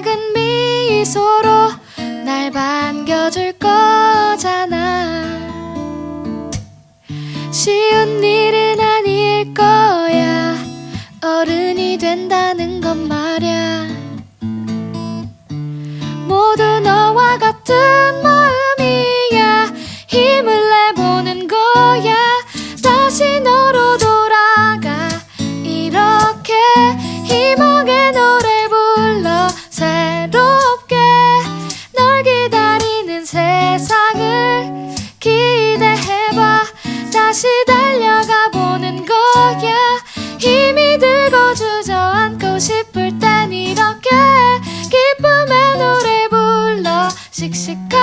작은 미소로 날 반겨줄 거잖아. 쉬운 일은 아닐 거야. 어른이 된다는 것만 다시 달려가 보는 거야. 힘이 들고 주저앉고 싶을 땐 이렇게 기쁨의 노래 불러 씩씩한